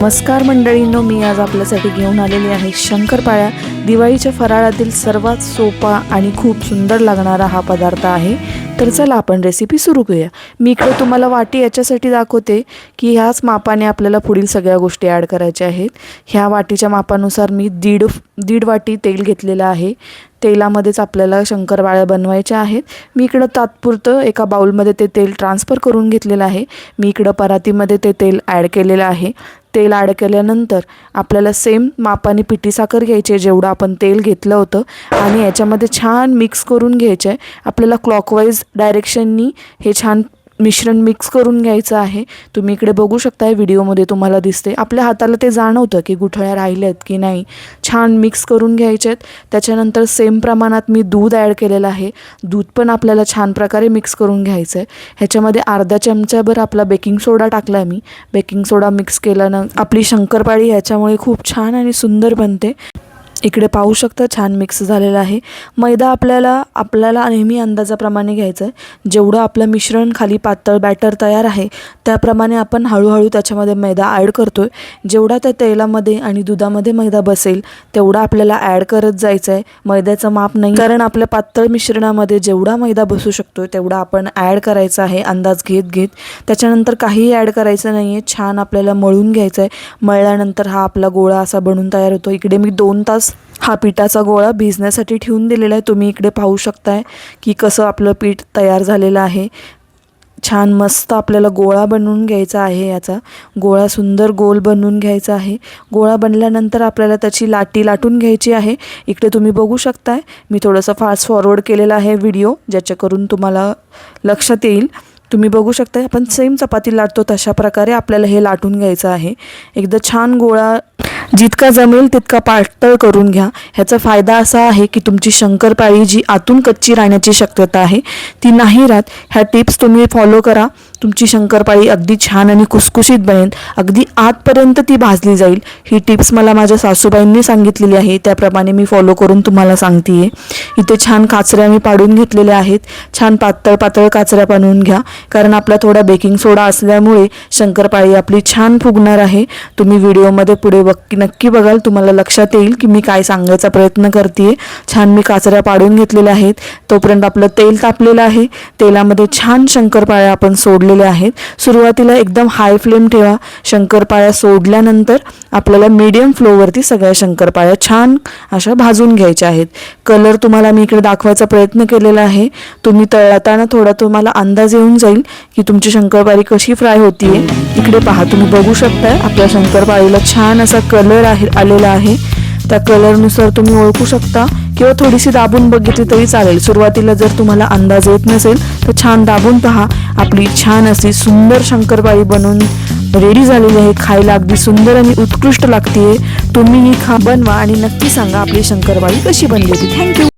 नमस्कार मंडळींनो मी आज आपल्यासाठी घेऊन आलेली आहे शंकरपाळ्या. दिवाळीच्या फराळातील सर्वात सोपा आणि खूप सुंदर लागणारा हा पदार्थ आहे. तर चला आपण रेसिपी सुरू करूया. मी इकडे तुम्हाला वाटी याच्यासाठी दाखवते की ह्याच मापाने आपल्याला पुढील सगळ्या गोष्टी ॲड करायच्या आहेत. ह्या वाटीच्या मापानुसार मी दीड दीड वाटी तेल घेतलेलं आहे. तेलामध्येच आपल्याला शंकरवाळ्या बनवायच्या आहेत. मी इकडं तात्पुरतं एका बाउलमध्ये ते तेल ट्रान्सफर करून घेतलेलं आहे. मी इकडं परातीमध्ये ते तेल ॲड केलेलं आहे. तेल ॲड केल्यानंतर आपल्याला सेम मापाने पिठी साखर घ्यायची आहे जेवढं आपण तेल घेतलं होतं. आणि याच्यामध्ये छान मिक्स करून घ्यायचं आहे आपल्याला क्लॉकवाईज डायरेक्शननी हे छान मिश्रण मिक्स करून घ्यायचं आहे. तुम्ही इकडे बघू शकताय व्हिडिओमध्ये तुम्हाला दिसते आपल्या हाताला ते जाणवतं की गुठळ्या राहिल्यात की नाही. छान मिक्स करून घ्यायचे आहेत. त्याच्यानंतर सेम प्रमाणात मी दूध ॲड केलेलं आहे. दूध पण आपल्याला छान प्रकारे मिक्स करून घ्यायचं आहे ह्याच्यामध्ये अर्धा चमचाभर आपला बेकिंग सोडा टाकला आहे मी. बेकिंग सोडा मिक्स केल्यानं आपली शंकरपाळी ह्याच्यामुळे खूप छान आणि सुंदर बनते. इकडे पाहू शकता छान मिक्स झालेलं आहे. मैदा आपल्याला आपल्याला नेहमी अंदाजाप्रमाणे घ्यायचं आहे. जेवढं आपलं मिश्रण खाली पातळ बॅटर तयार आहे त्याप्रमाणे आपण हळूहळू त्याच्यामध्ये मैदा ॲड करतो आहे जेवढा त्या तेलामध्ये आणि दुधामध्ये मैदा बसेल तेवढा आपल्याला ॲड करत जायचं आहे. मैद्याचं माप नाही. कारण आपल्या पातळ मिश्रणामध्ये जेवढा मैदा बसू शकतो तेवढा आपण ॲड करायचा आहे अंदाज घेत घेत. त्याच्यानंतर काहीही ॲड करायचं नाही आहे छान आपल्याला मळून घ्यायचं आहे. मळल्यानंतर हा आपला गोळा असा बनून तयार होतो. इकडे मी दोन तास हा पिठाचा गोळा भिजण्यासाठी ठेवून दिलेला आहे. तुम्ही इकडे पाहू शकताय की कसं आपलं पीठ तयार झालेलं आहे. छान मस्त आपल्याला गोळा बनवून घ्यायचा आहे याचा. गोळा सुंदर गोल बनवून घ्यायचा आहे. गोळा बनल्यानंतर आपल्याला त्याची लाटी लाटून घ्यायची आहे. इकडे तुम्ही बघू शकताय. मी थोडंसं फास्ट फॉरवर्ड केलेला आहे व्हिडिओ ज्याच्याकरून तुम्हाला लक्षात येईल. तुम्ही बघू शकता आपण सेम चपाती लाटतो तशा प्रकारे आपल्याला हे लाटून घ्यायचं आहे. एकदा छान गोळा जितका जमेल तितका पातळ करून घ्या. ह्याचा फायदा असा आहे की तुमची शंकरपाळी जी आतून कच्ची राहण्याची शक्यता आहे ती नाही राहत. ह्या टिप्स तुम्ही फॉलो करा. तुमची शंकरपाळी अगदी छान आणि कुसकुशीत बनेल. अगदी आतपर्यंत ती भाजली जाईल. ही टिप्स मला माझ्या सासूबाईंनी सांगितलेली आहे. त्याप्रमाणे मी फॉलो करून तुम्हाला सांगते इथे छान काचऱ्या मी पाडून घेतलेल्या आहेत. छान पातळ पातळ काचऱ्या बनवून घ्या. कारण आपला थोडा बेकिंग सोडा असल्यामुळे शंकरपाळी आपली छान फुगणार आहे. तुम्ही व्हिडिओमध्ये पुढे बक्की नक्की बघाल. तुम्हाला लक्षात येईल की मी काय सांगायचा प्रयत्न करते छान मी काचऱ्या पाडून घेतलेल्या आहेत. तोपर्यंत आपलं तेल तापलेलं आहे. तेलामध्ये छान शंकरपाळ्या आपण सोडलेल्या आहेत. सुरुवातीला एकदम हाय फ्लेम ठेवा. शंकरपाळ्या सोडल्यानंतर आपल्याला मीडियम फ्लोवरती सगळ्या शंकरपाळ्या छान अशा भाजून घ्यायच्या आहेत. कलर तुम्हाला मी इकडे दाखवायचा प्रयत्न केलेला आहे. तुम्ही तळताना थोडा तुम्हाला अंदाज येऊन जाईल की तुमची शंकरपाळी कशी फ्राय होतीये. इकडे पहा तुम्ही बघू शकताय आपल्या शंकरपाळीला छान असा कलर आहे आलेला आहे. त्या कलरनुसार तुम्ही ओळखू शकता किंवा थोडीशी दाबून बघितली तरी चालेल. सुरुवातीला जर तुम्हाला अंदाज येत नसेल तर छान दाबून पहा. आपली छान अशी सुंदर शंकरपाळी बनवून रेडी झालेली आहे खायला. अगदी सुंदर आणि उत्कृष्ट लागते तुम्ही ही खा बनवा आणि नक्की सांगा आपली शंकरपाळी कशी बनली होती. थँक्यू